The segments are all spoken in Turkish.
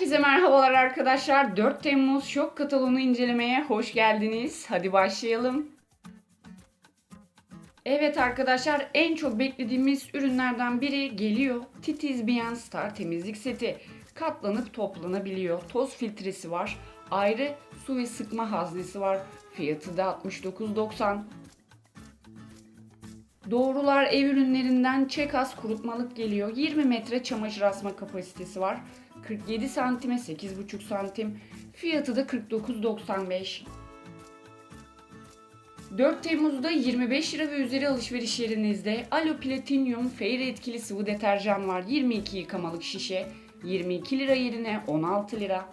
Herkese merhabalar arkadaşlar. 4 Temmuz şok kataloğunu incelemeye hoş geldiniz. Hadi başlayalım. Evet arkadaşlar en çok beklediğimiz ürünlerden biri geliyor. Titiz Beyond Star temizlik seti. Katlanıp toplanabiliyor. Toz filtresi var. Ayrı su ve sıkma haznesi var. Fiyatı da 69.90. Doğrular ev ürünlerinden çekas kurutmalık geliyor. 20 metre çamaşır asma kapasitesi var. 47 santime 8,5 santim. Fiyatı da 49.95. 4 Temmuz'da 25 lira ve üzeri alışveriş yerinizde Alo Platinum Fair etkili sıvı deterjan var. 22 yıkamalık şişe. 22 lira yerine 16 lira.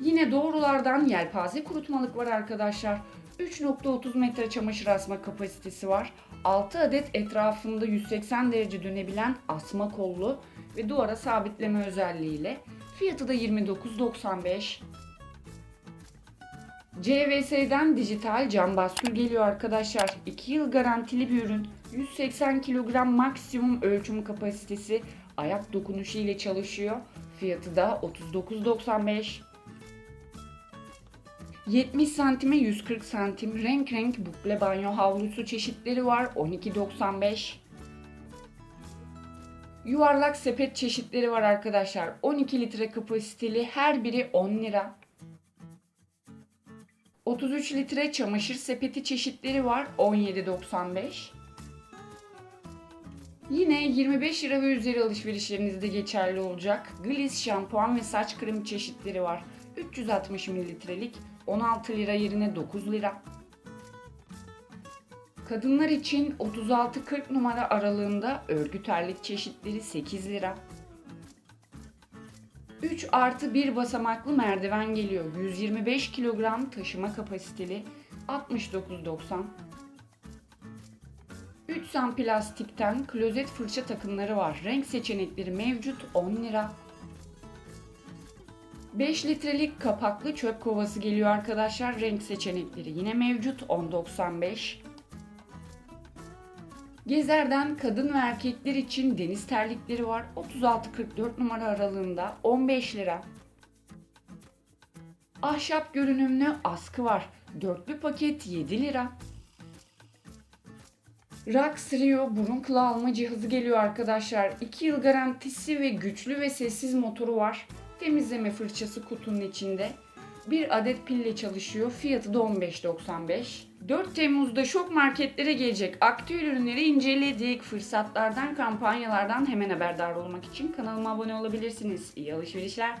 Yine doğrulardan yelpaze kurutmalık var arkadaşlar. 3.30 metre çamaşır asma kapasitesi var. 6 adet etrafında 180 derece dönebilen asma kollu ve duvara sabitleme özelliğiyle. Fiyatı da 29.95. CVS'den dijital cam baskül geliyor arkadaşlar. 2 yıl garantili bir ürün. 180 kilogram maksimum ölçüm kapasitesi. Ayak dokunuşu ile çalışıyor. Fiyatı da 39.95. 70 santime 140 santim renk renk bukle banyo havlusu çeşitleri var 12.95. Yuvarlak sepet çeşitleri var arkadaşlar. 12 litre kapasiteli her biri 10 lira. 33 litre çamaşır sepeti çeşitleri var 17.95. Yine 25 lira ve üzeri alışverişlerinizde geçerli olacak. Gliss şampuan ve saç kremi çeşitleri var. 360 mililitrelik 16 lira yerine 9 lira. Kadınlar için 36-40 numara aralığında örgü terlik çeşitleri 8 lira. 3 artı 1 basamaklı merdiven geliyor. 125 kilogram taşıma kapasiteli 69.90. 3 sam plastikten klozet fırça takımları var. Renk seçenekleri mevcut 10 lira. 5 litrelik kapaklı çöp kovası geliyor arkadaşlar. Renk seçenekleri yine mevcut 10.95. Gezer'den kadın ve erkekler için deniz terlikleri var. 36-44 numara aralığında 15 lira. Ahşap görünümlü askı var. Dörtlü paket 7 lira. Rax Rio burun kılı alma cihazı geliyor arkadaşlar. 2 yıl garantisi ve güçlü ve sessiz motoru var. Temizleme fırçası kutunun içinde. Bir adet pille çalışıyor. Fiyatı da 15.95. 4 Temmuz'da şok marketlere gelecek aktüel ürünleri inceledik. Fırsatlardan, kampanyalardan hemen haberdar olmak için kanalıma abone olabilirsiniz. İyi alışverişler.